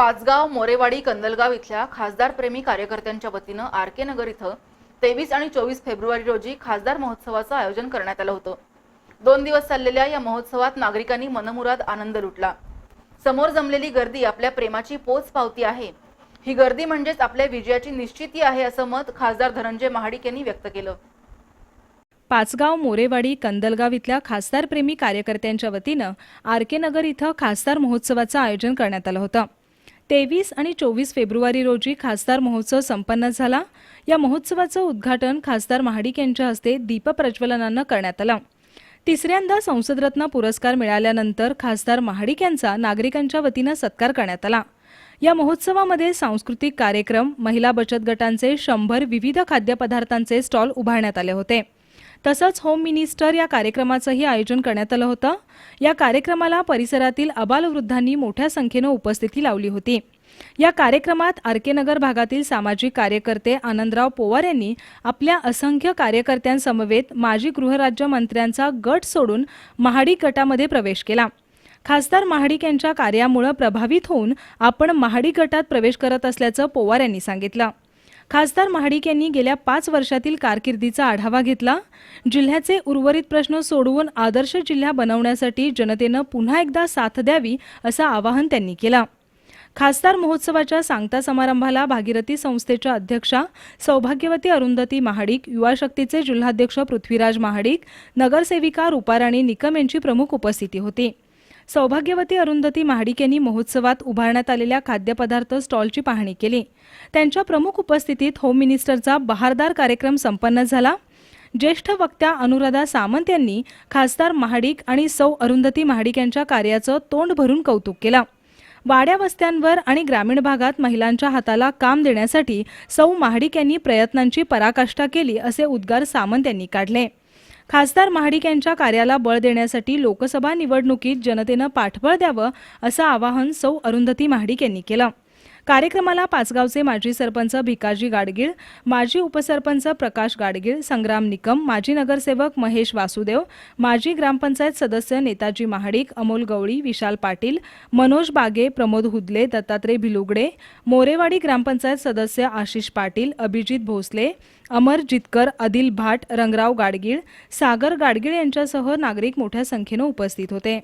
पाचगाव मोरेवाडी कंदलगाव इथल्या खासदार प्रेमी कार्यकर्त्यांच्या वतीनं आर के नगर इथं तेवीस आणि चोवीस फेब्रुवारी रोजी खासदार महोत्सवाचं आयोजन करण्यात आलं होतं. दोन दिवस चाललेल्या या महोत्सवात नागरिकांनी मनमुराद आनंद लुटला. समोर जमलेली गर्दी आपल्या प्रेमाची पोच पावती आहे. ही गर्दी म्हणजेच आपल्या विजयाची निश्चिती आहे असं मत खासदार धनंजय महाडिक यांनी व्यक्त केलं. पाचगाव मोरेवाडी कंदलगाव इथल्या खासदारप्रेमी कार्यकर्त्यांच्या वतीनं आर के नगर इथं खासदार महोत्सवाचं आयोजन करण्यात आलं होतं. तेवीस आणि चोवीस फेब्रुवारी रोजी खासदार महोत्सव संपन्न झाला. या महोत्सवाचं उद्घाटन खासदार महाडिक यांच्या हस्ते दीपप्रज्वलनानं करण्यात आलं. तिसऱ्यांदा संसदरत्न पुरस्कार मिळाल्यानंतर खासदार महाडिक यांचा नागरिकांच्या वतीनं सत्कार करण्यात आला. या महोत्सवामध्ये सांस्कृतिक कार्यक्रम महिला बचत गटांचे शंभर विविध खाद्यपदार्थांचे स्टॉल उभारण्यात आले होते. तसंच होम मिनिस्टर या कार्यक्रमाचंही आयोजन करण्यात आलं होतं. या कार्यक्रमाला परिसरातील अबालवृद्धांनी मोठ्या संख्येनं उपस्थिती लावली होती. या कार्यक्रमात आरकेनगर भागातील सामाजिक कार्यकर्ते आनंदराव पोवार यांनी आपल्या असंख्य कार्यकर्त्यांसमवेत माजी गृहराज्यमंत्र्यांचा गट सोडून महाडिक गटामध्ये प्रवेश केला. खासदार महाडिक यांच्या कार्यामुळे प्रभावित होऊन आपण महाडिक गटात प्रवेश करत असल्याचं पोवार यांनी सांगितलं. खासदार महाडिक यांनी गेल्या पाच वर्षातील कारकिर्दीचा आढावा घेतला. जिल्ह्याचे उर्वरित प्रश्न सोडवून आदर्श जिल्हा बनवण्यासाठी जनतेनं पुन्हा एकदा साथ द्यावी असं आवाहन त्यांनी केलं. खासदार महोत्सवाच्या सांगता समारंभाला भागीरथी संस्थेच्या अध्यक्षा सौभाग्यवती अरुंधती महाडिक युवा शक्तीचे जिल्हाध्यक्ष पृथ्वीराज महाडिक नगरसेविका रुपाराणी निकम यांची प्रमुख उपस्थिती होती. सौभाग्यवती अरुंधती महाडिक यांनी महोत्सवात उभारण्यात आलेल्या खाद्यपदार्थ स्टॉलची पाहणी केली. त्यांच्या प्रमुख उपस्थितीत होम मिनिस्टरचा बहारदार कार्यक्रम संपन्न झाला. ज्येष्ठ वक्त्या अनुराधा सामंत यांनी खासदार महाडिक आणि सौ अरुंधती महाडिक यांच्या कार्याचं तोंड भरून कौतुक केलं. वाड्या वस्त्यांवर आणि ग्रामीण भागात महिलांच्या हाताला काम देण्यासाठी सौ महाडिक यांनी प्रयत्नांची पराकाष्ठा केली असे उद्गार सामंत यांनी काढले. खासदार महाडिक यांच्या कार्याला बळ देण्यासाठी लोकसभा निवडणुकीत जनतेनं पाठबळ द्यावं असं आवाहन सौ अरुंधती महाडिक यांनी केलं. कार्यक्रमाला पाचगावचे माजी सरपंच भिकाजी गाडगीळ माजी उपसरपंच प्रकाश गाडगीळ संग्राम निकम माजी नगरसेवक महेश वासुदेव माजी ग्रामपंचायत सदस्य नेताजी महाडिक अमोल गवळी विशाल पाटील मनोज बागे प्रमोद हुदले दत्तात्रय भिलुगडे मोरेवाडी ग्रामपंचायत सदस्य आशिष पाटील अभिजित भोसले अमर जितकर अदिल भाट रंगराव गाडगीळ सागर गाडगीळ यांच्यासह नागरिक मोठ्या संख्येनं उपस्थित होते.